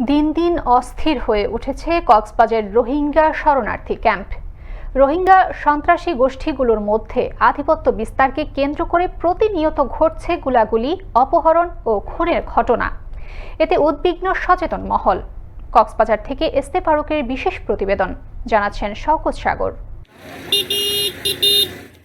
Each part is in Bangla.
দিন দিন অস্থির হয়ে উঠেছে কক্সবাজার রোহিঙ্গা শরণার্থী ক্যাম্প। রোহিঙ্গা সন্ত্রাসী গোষ্ঠীগুলোর মধ্যে আধিপত্য বিস্তারকে কেন্দ্র করে প্রতিনিয়ত ঘটছে গুলাগুলি, অপহরণ ও খুনের ঘটনা। এতে উদ্বিগ্ন সচেতন মহল। কক্সবাজার থেকে এস্তে ফারুকের বিশেষ প্রতিবেদন, জানাচ্ছেন শওকত সাগর।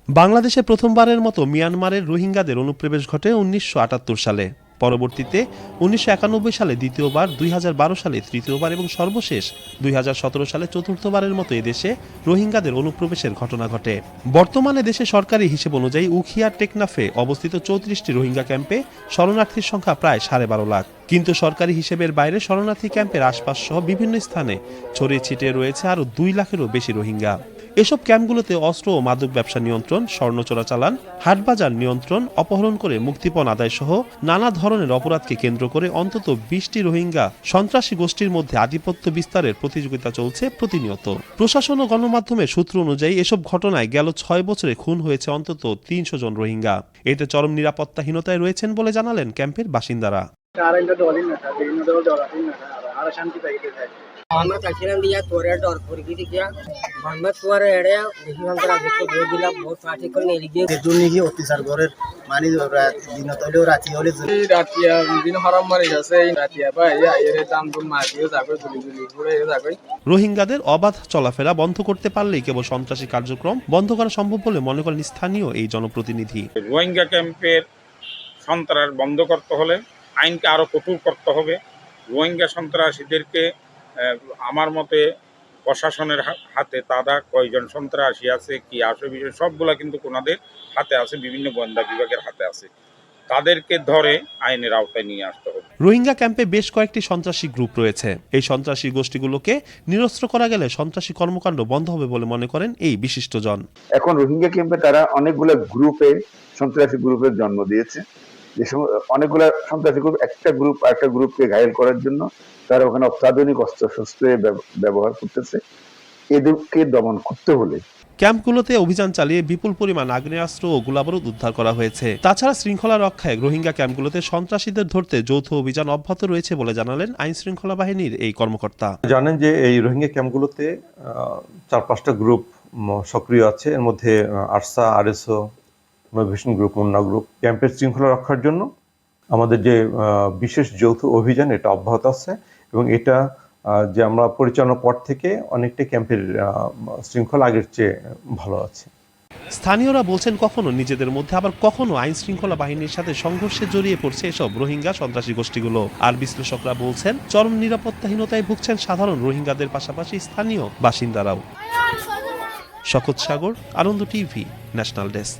বাংলাদেশে প্রথমবারের মতো মিয়ানমারের রোহিঙ্গাদের অনুপ্রবেশ ঘটে উনিশশো আটাত্তর সালে। পরবর্তীতে উনিশশো একানব্বই সালে দ্বিতীয়বার, দুই হাজার বারো সালে তৃতীয়বার এবং সর্বশেষ দুই হাজার সতেরো সালে চতুর্থবারের মতো এদেশে রোহিঙ্গাদের অনুপ্রবেশের ঘটনা ঘটে। বর্তমানে দেশে সরকারি হিসেব অনুযায়ী উখিয়া টেকনাফে অবস্থিত চৌত্রিশটি রোহিঙ্গা ক্যাম্পে শরণার্থীর সংখ্যা প্রায় সাড়ে বারো লাখ। কিন্তু সরকারি হিসেবের বাইরে শরণার্থী ক্যাম্পের আশপাশ সহ বিভিন্ন স্থানে ছড়িয়ে ছিটিয়ে রয়েছে আরও দুই লাখেরও বেশি রোহিঙ্গা। এসব ক্যাম্পগুলোতে অস্ত্র ও মাদক ব্যবসা নিয়ন্ত্রণ, স্বর্ণ চোরাচালান, হাটবাজার নিয়ন্ত্রণ, অপহরণ করে মুক্তিপণ আদায় সহ নানা ধরনের অপরাধকে কেন্দ্র করে অন্তত বিশটি রোহিঙ্গা সন্ত্রাসী গোষ্ঠীর মধ্যে আধিপত্য বিস্তারের প্রতিযোগিতা চলছে প্রতিনিয়ত। প্রশাসন ও গণমাধ্যমের সূত্র অনুযায়ী এসব ঘটনায় গেল ছয় বছরে খুন হয়েছে অন্তত তিনশো জন রোহিঙ্গা। এতে চরম নিরাপত্তাহীনতায় রয়েছেন বলে জানালেন ক্যাম্পের বাসিন্দারা। এড়ে দেখি আমরা দেখতে বই দিলাম বহুত নিয়ে অত্যাচার করে মানে দিন রাতি হলে রাতিয়া দিন হরম মারি গেছে রাতিয়া বা এর দাম দুম মারিও যাবে গুলি গুলি ঘুরে যাবে রোহিঙ্গাদের অবাধ চলাফেরা বন্ধ করতে পারলেই কেবল সন্ত্রাসী কার্যক্রম বন্ধ করা সম্ভব বলে মনে করেন স্থানীয় এই জনপ্রতিনিধি। রোহিঙ্গা ক্যাম্পের সন্ত্রাস বন্ধ করতে হলে আইনকে আরও কঠোর করতে হবে। রোহিঙ্গা সন্ত্রাসীদেরকে আমার মতে প্রশাসনের হাতে তারা কয়জন সন্ত্রাসী আছে কি আসে বিষয় সবগুলা কিন্তু ওনাদের হাতে আছে বিভিন্ন গোয়েন্দা বিভাগের হাতে আছে। তাদেরকে ধরে আইনের আওতায় নিয়ে আসতে হবে। রোহিঙ্গা ক্যাম্পে বেশ কয়েকটি সন্ত্রাসী গ্রুপ রয়েছে। এই সন্ত্রাসী গোষ্ঠীগুলোকে নিরস্ত্র করা গেলে সন্ত্রাসী কর্মকাণ্ড বন্ধ হবে বলে মনে করেন এই বিশিষ্টজন। এখন রোহিঙ্গা ক্যাম্পে তারা অনেকগুলো গ্রুপে সন্ত্রাসী গ্রুপের জন্ম দিয়েছে। যে অনেকগুলো সন্ত্রাসী গ্রুপ একটা গ্রুপ একটা গ্রুপকে ঘায়েল করার জন্য তারা ওখানে অত্যাধুনিক অস্ত্র শস্ত্রের ব্যব- ব্যবহার করতেছে। এদেরকে দমন করতে হলে ক্যাম্পগুলোতে অভিযান চালিয়ে বিপুল পরিমাণ আগ্নেয়াস্ত্র ও গোলাবারুদ উদ্ধার করা হয়েছে। তাছাড়া শৃঙ্খলা রক্ষায় রোহিঙ্গা ক্যাম্পগুলোতে সন্ত্রাসীদের ধরতে যৌথ অভিযান অব্যাহত রয়েছে বলে জানালেন আইন শৃঙ্খলা বাহিনীর এই কর্মকর্তা। জানেন যে এই রোহিঙ্গা ক্যাম্পগুলোতে আহ, চার পাঁচটা গ্রুপ সক্রিয় আছে। এর মধ্যে ARSA RSO innovation group Munna group ক্যাম্পের শৃঙ্খলা রক্ষার জন্য আমাদের যে বিশেষ যৌথ অভিযান, এটা অব্যাহত আছে এবং এটা যে আমরা পরিচালনার পর থেকে অনেকটা ক্যাম্পের শৃঙ্খলা আগের চেয়ে ভালো আছে। স্থানীয়রা বলছেন কখনো নিজেদের মধ্যে, আবার কখনো আইন শৃঙ্খলা বাহিনীর সাথে সংঘর্ষে জড়িয়ে পড়ছে এসব রোহিঙ্গা সন্ত্রাসী গোষ্ঠীগুলো। আর বিশ্লেষকরা বলছেন, চরম নিরাপত্তাহীনতায় ভুগছেন সাধারণ রোহিঙ্গাদের পাশাপাশি স্থানীয় বাসিন্দারাও। শকত Sagar, Ananda TV, national desk.